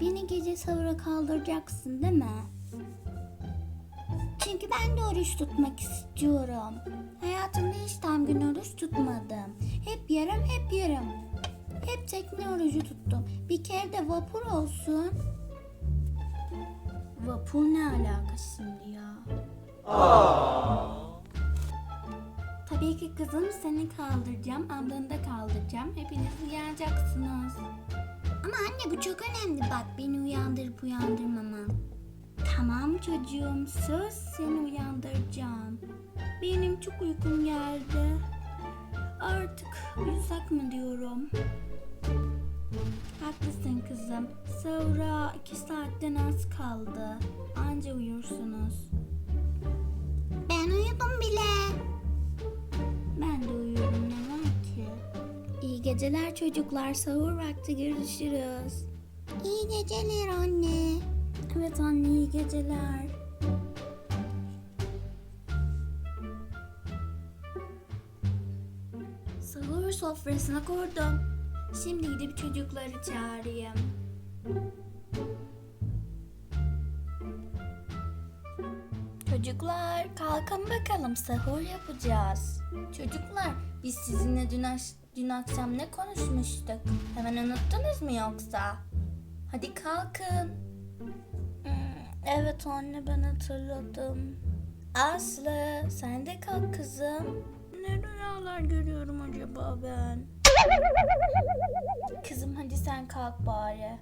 beni gece sahura kaldıracaksın değil mi? Çünkü ben de oruç tutmak istiyorum. Hayatımda hiç tam gün oruç tutmadım. Hep yarım hep yarım. Hep tekne orucu tuttum. Bir kere de vapur olsun. Vapur ne alakası şimdi ya? Tabii ki kızım seni kaldıracağım, ablanı da kaldıracağım. Hepiniz uyanacaksınız. Ama anne bu çok önemli bak beni uyandırıp uyandırmaman. Tamam çocuğum söz seni uyandıracağım. Benim çok uykum geldi. Artık uyusak mı diyorum. Haklısın kızım. Sonra iki saatten az kaldı. Anca uyursunuz. Ben uyudum bile. Ben de uyuyorum geceler çocuklar. Sahur vakti görüşürüz. İyi geceler anne. Evet anne iyi geceler. Sahur sofrasına kurdum. Şimdi gidip çocukları çağırayım. Çocuklar kalkın bakalım sahur yapacağız. Çocuklar biz sizinle dün, dün akşam ne konuşmuştuk? Hemen unuttunuz mu yoksa? Hadi kalkın. Hmm, Evet anne ben hatırladım. Aslı sen de kalk kızım. Ne rüyalar görüyorum acaba ben? Kızım hadi sen kalk bari.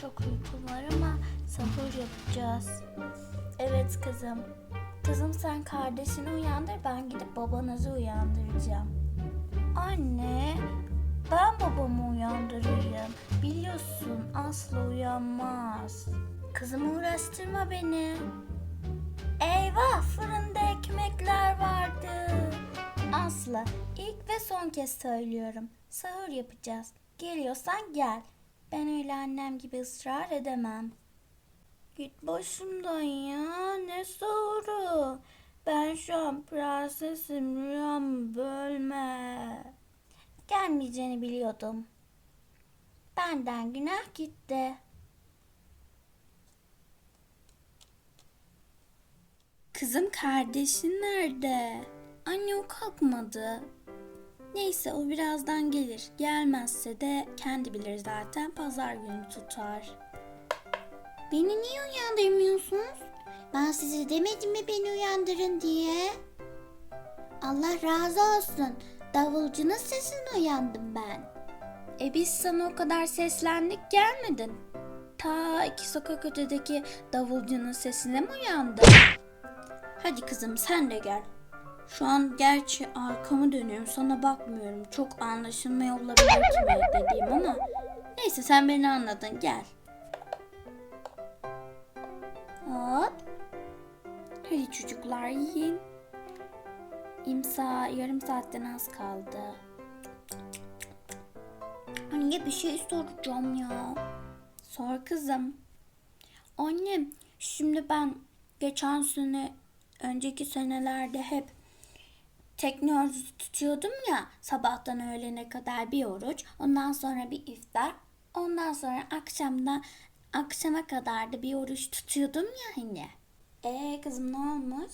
Çok uykum var ama sahur yapacağız. Evet kızım. Kızım sen kardeşini uyandır ben gidip babanızı uyandıracağım. Anne ben babamı uyandırayım. Biliyorsun asla uyanmaz. Kızım uğraştırma beni. Eyvah fırında ekmekler vardı. Aslı ilk ve son kez söylüyorum. Sahur yapacağız. Geliyorsan gel. Ben öyle annem gibi ısrar edemem. Git başımdan ya ne sahuru. Ben şu an prensesim rüyamı bölme. Gelmeyeceğini biliyordum. Benden günah gitti. Kızım kardeşin nerede? Anne o kalkmadı. Neyse o birazdan gelir. Gelmezse de kendi bilir zaten pazar günü tutar. Beni niye uyandırmıyorsunuz? Ben size demedim mi beni uyandırın diye? Allah razı olsun. Davulcunun sesine uyandım ben. E biz sana o kadar seslendik gelmedin. Ta iki sokak ötedeki davulcunun sesine mi uyandın? Hadi kızım sen de gel. Şu an gerçi arkamı dönüyorum sana bakmıyorum. Çok anlaşılmaya olabilir kime dediğim ama neyse sen beni anladın gel. Hadi çocuklar yiyin. İmsa yarım saatten az kaldı. Anne bir şey soracağım ya. Sor kızım. Annem şimdi ben geçen sene önceki senelerde hep tekne orucu tutuyordum ya sabahtan öğlene kadar bir oruç ondan sonra bir iftar ondan sonra akşamdan akşama kadar da bir oruç tutuyordum ya hani. Ee kızım ne olmuş?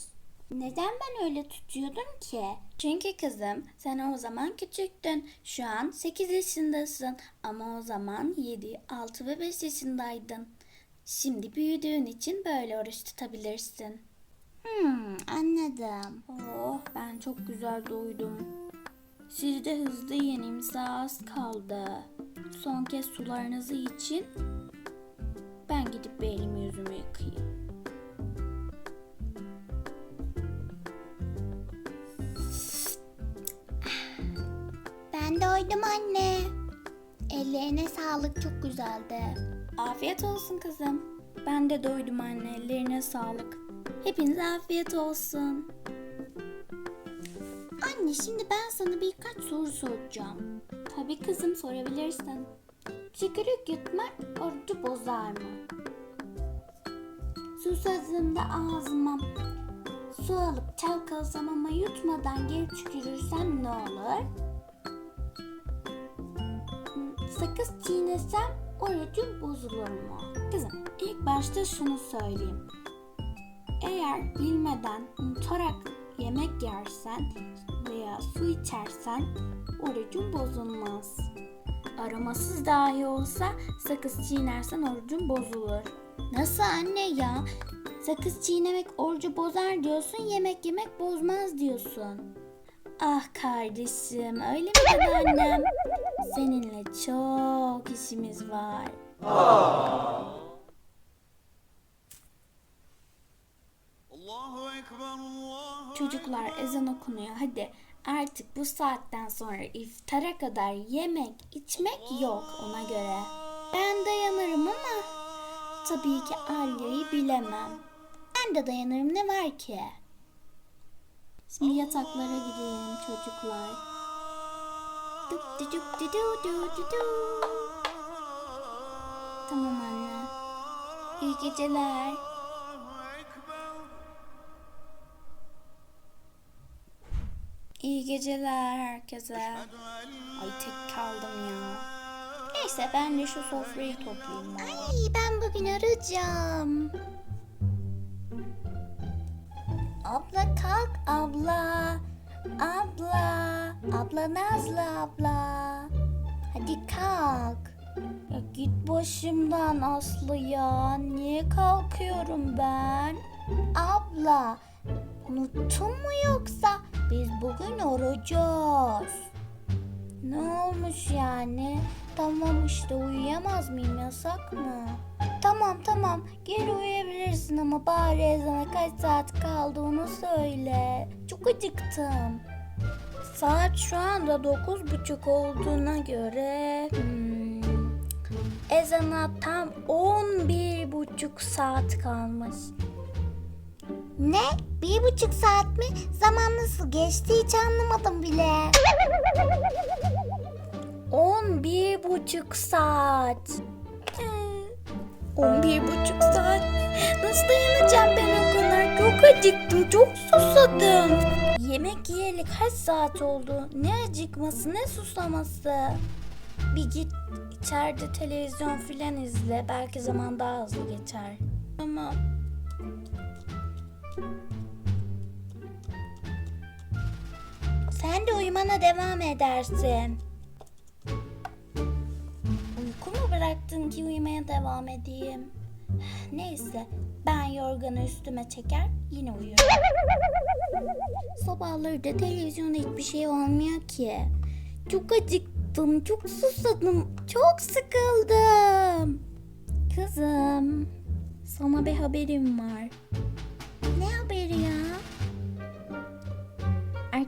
Neden ben öyle tutuyordum ki? Çünkü kızım sen o zaman küçüktün. Şu an 8 yaşındasın ama o zaman 7, 6 ve 5 yaşındaydın. Şimdi büyüdüğün için böyle oruç tutabilirsin. Hmm, anladım. Oh, ben çok güzel doydum. Siz de hızlı imza az kaldı. Son kez sularınızı için ben gidip bir elimi yüzümü yıkayayım. Ben doydum anne. Ellerine sağlık çok güzeldi. Afiyet olsun kızım. Ben de doydum anne. Ellerine sağlık. Hepinize afiyet olsun. Anne şimdi ben sana birkaç soru soracağım. Tabii kızım sorabilirsin. Tükürük yutmak orucu bozar mı? Susadığımda ağzıma su alıp çalkalasam ama yutmadan geri tükürürsem ne olur? sakız çiğnesem orucum bozulur mu? Kızım ilk başta şunu söyleyeyim. Eğer bilmeden unutarak yemek yersen veya su içersen orucun bozulmaz. Aromasız dahi olsa sakız çiğnersen orucun bozulur. Nasıl anne ya? Sakız çiğnemek orucu bozar diyorsun, yemek yemek bozmaz diyorsun. Ah kardeşim, öyle mi dedi annem? Seninle çok işimiz var. Çocuklar ezan okunuyor. Hadi artık bu saatten sonra iftara kadar yemek, içmek yok ona göre. Ben dayanırım ama tabii ki Alya'yı bilemem. Ben de dayanırım ne var ki? Şimdi yataklara gidelim çocuklar. Tamam anne. İyi geceler. İyi geceler herkese. Ay tek kaldım ya. Neyse ben de şu sofrayı toplayayım. Ay ben bugün arayacağım. Abla kalk abla. Abla. Abla Nazlı abla. Hadi kalk. Ya git başımdan Aslı ya. Niye kalkıyorum ben? Abla. Unuttun mu yoksa? Biz bugün orucuz. Ne olmuş yani? Tamam işte uyuyamaz mıyım yasak mı? Tamam tamam geri uyuyabilirsin ama bari ezana kaç saat kaldı onu söyle. Çok acıktım. Saat şu anda dokuz buçuk olduğuna göre hmm, ezana tam on bir buçuk saat kalmış. Ne? Bir buçuk saat mi? Zaman nasıl geçti hiç anlamadım bile. On bir buçuk saat. On bir buçuk saat? Nasıl dayanacağım ben o kadar? Çok acıktım, çok susadım. Yemek yiyeli kaç saat oldu? Ne acıkması, ne susaması? Bir git içeride televizyon filan izle. Belki zaman daha hızlı geçer. Tamam. Sen de uyumana devam edersin. Uyku mu bıraktın ki uyumaya devam edeyim? Neyse ben yorganı üstüme çeker yine uyurum. Sabahları da televizyonda hiçbir şey olmuyor ki. Çok acıktım, çok susadım, çok sıkıldım. Kızım, sana bir haberim var.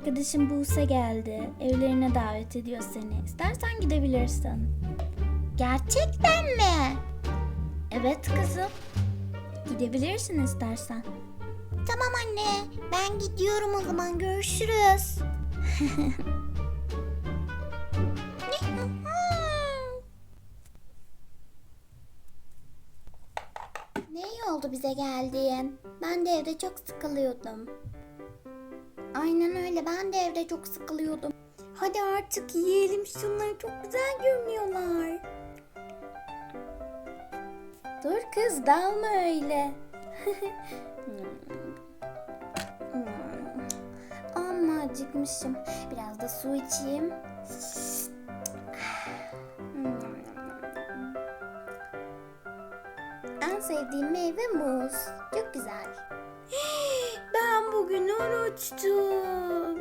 Arkadaşım Buse geldi. Evlerine davet ediyor seni. İstersen gidebilirsin. Gerçekten mi? Evet kızım. Gidebilirsin istersen. Tamam anne. Ben gidiyorum o zaman. Görüşürüz. ne oldu bize geldiğin. Ben de evde çok sıkılıyordum. Aynen öyle. Ben de evde çok sıkılıyordum. Hadi artık yiyelim şunları. Çok güzel görünüyorlar. Dur kız dalma öyle. Amma acıkmışım. Biraz da su içeyim. En sevdiğim meyve muz. Çok güzel. Bugün oruçtum.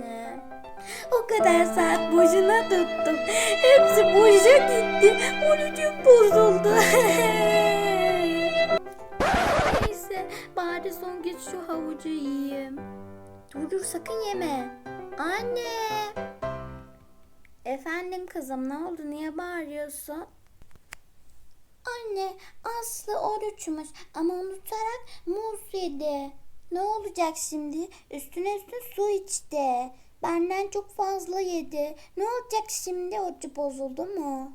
Ne? O kadar saat boşuna tuttum. Hepsi boşa gitti. Orucum bozuldu. Neyse bari son kez şu havucu yiyeyim. Dur dur sakın yeme. Anne. Efendim kızım ne oldu niye bağırıyorsun? Anne Aslı oruçmuş ama unutarak muz yedi. Ne olacak şimdi? Üstüne üstüne su içti. Benden çok fazla yedi. Ne olacak şimdi? Orucu bozuldu mu?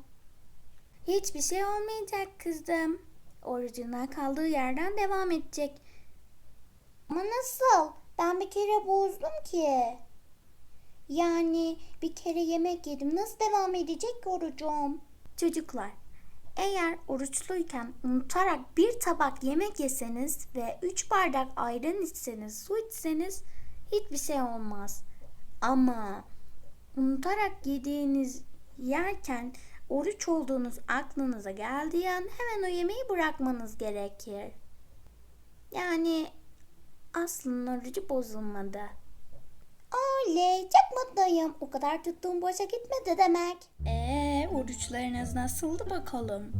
Hiçbir şey olmayacak kızım. Orucuna kaldığı yerden devam edecek. Ama nasıl? Ben bir kere bozdum ki. Yani bir kere yemek yedim. Nasıl devam edecek orucum? Çocuklar, eğer oruçluyken unutarak bir tabak yemek yeseniz ve 3 bardak ayran içseniz, su içseniz hiçbir şey olmaz. Ama unutarak yediğiniz yerken oruç olduğunuz aklınıza geldiği an hemen o yemeği bırakmanız gerekir. Yani aslında orucu bozulmadı. Oley çok mutluyum. O kadar tuttuğum boşa gitmedi demek. Eee oruçlarınız nasıldı bakalım?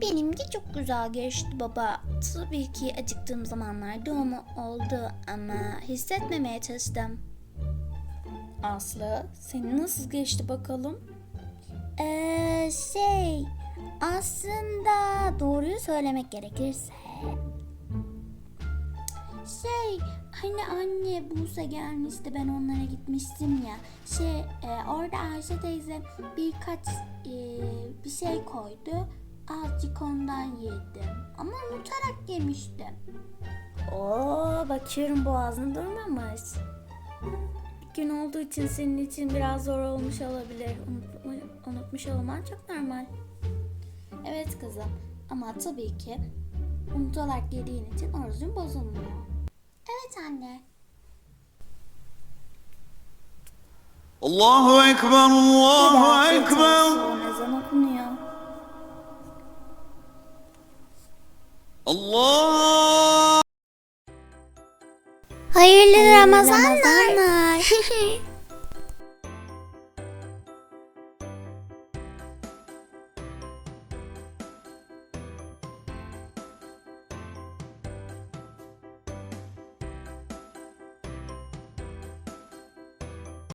Benimki çok güzel geçti baba. Tabii ki acıktığım zamanlarda ama oldu ama hissetmemeye çalıştım. Aslı senin nasıl geçti bakalım? Eee şey aslında doğruyu söylemek gerekirse şey hani anne Buse gelmişti ben onlara gitmiştim ya şey e, orada Ayşe teyze birkaç e, bir şey koydu azıcık ondan yedim ama unutarak yemiştim. Oo bakıyorum boğazın durmamış. Bir gün olduğu için senin için biraz zor olmuş olabilir. Unut- unutmuş olman çok normal. Evet kızım ama tabii ki unutarak yediğin için orucun bozulmuyor. Evet anne. Allahu Ekber, Allahu Ekber. Ezan okunuyor. Allah Hayırlı Ramazanlar.